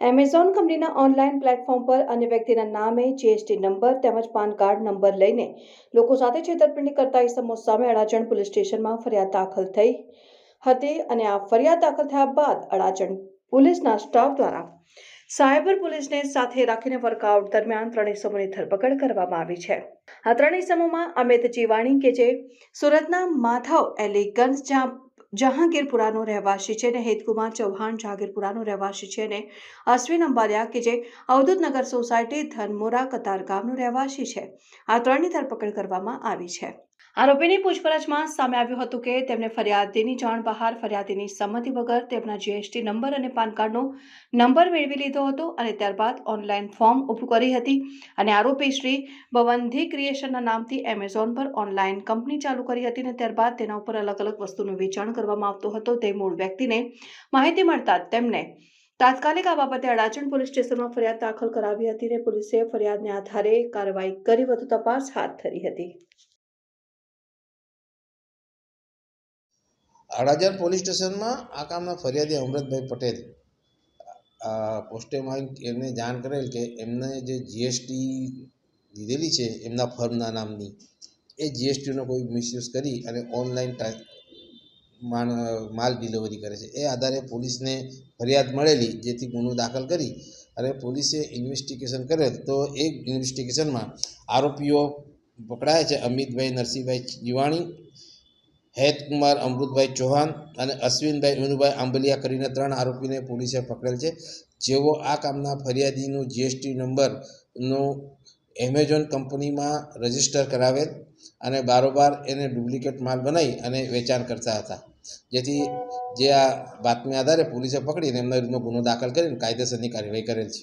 Amazon કંપનીના online platform પર અન્ય વ્યક્તિના નામે જીએસટી નંબર તેમજ પાન કાર્ડ નંબર લઈને લોકો સાથે છેતરપિંડી કરતા ઇસમો સામે અડાજણ પોલીસ સ્ટેશનમાં ફરિયાદ દાખલ થઈ હતી અને આ ફરિયાદ દાખલ થયા બાદ અડાજણ પોલીસના સ્ટાફ દ્વારા સાયબર પોલીસને સાથે રાખીને વર્કઆઉટ દરમિયાન ત્રણેય ઇસમોની ધરપકડ કરવામાં આવી છે. આ ત્રણેય સમૂહમાં અમિત જીવાણી કે જે સુરતના માધવ એલિગન્સ જ્યાં જહાંગીરપુરાનો રહેવાસી છે અને હેતકુમાર ચૌહાણ જહાંગીરપુરાનો રહેવાસી છે અને અશ્વિન અંબાલિયા કે જે અવધૂતનગર સોસાયટી ધનમોરા કતારગામનો રહેવાસી છે. આ ત્રણની ધરપકડ કરવામાં આવી છે. આરોપીની પૂછપરછમાં સામે આવ્યું હતું કે તેમને ફરિયાદીની જાણ બહાર ફરિયાદીની સંમતિ વગર તેમના જીએસટી નંબર અને પાન કાર્ડનો નંબર મેળવી લીધો હતો અને ત્યારબાદ ઓનલાઈન ફોર્મ ઊભું કરી હતી. અને આરોપી શ્રી બવંધી ક્રિએશનના નામથી એમેઝોન પર ઓનલાઈન કંપની ચાલુ કરી હતી અને ત્યારબાદ તેના ઉપર અલગ અલગ વસ્તુનું વેચાણ કરવામાં આવતું હતું. તે મૂળ વ્યક્તિને માહિતી મળતા તેમને તાત્કાલિક આ બાબતે અડાજણ પોલીસ સ્ટેશનમાં ફરિયાદ દાખલ કરાવી હતી અને પોલીસે ફરિયાદને આધારે કાર્યવાહી કરી વધુ તપાસ હાથ ધરી હતી. અડાજણ પોલીસ સ્ટેશનમાં આ કામના ફરિયાદી અમૃતભાઈ પટેલ પોસ્ટે પોસ્ટેમાં એમને જાણ કરેલ કે એમને જે જીએસટી લીધેલી છે, એમના ફર્મના નામની, એ જીએસટીનો કોઈ મિસયુઝ કરી અને ઓનલાઈન માલ ડિલિવરી કરે છે. એ આધારે પોલીસને ફરિયાદ મળેલી, જેથી ગુનો દાખલ કરી અને પોલીસે ઇન્વેસ્ટિગેશન કરેલ. તો એ ઇન્વેસ્ટિગેશનમાં આરોપીઓ પકડાયા છે અમિતભાઈ નરસિંહભાઈ જીવાણી હેતકુમાર, અમૃતભાઈ ચૌહાણ અને અશ્વિનભાઈ વિનુભાઈ આંબલિયા કરીને ત્રણ આરોપીને પોલીસે પકડેલ છે. જેઓ આ કામના ફરિયાદીનું જીએસટી નંબરનું એમેઝોન કંપનીમાં રજિસ્ટર કરાવેલ અને બારોબાર એને ડુપ્લિકેટ માલ બનાવી અને વેચાણ કરતા હતા. જેથી જે આ બાતમી આધારે પોલીસે પકડીને એમના વિરુદ્ધમાં ગુનો દાખલ કરીને કાયદેસરની કાર્યવાહી કરેલ છે.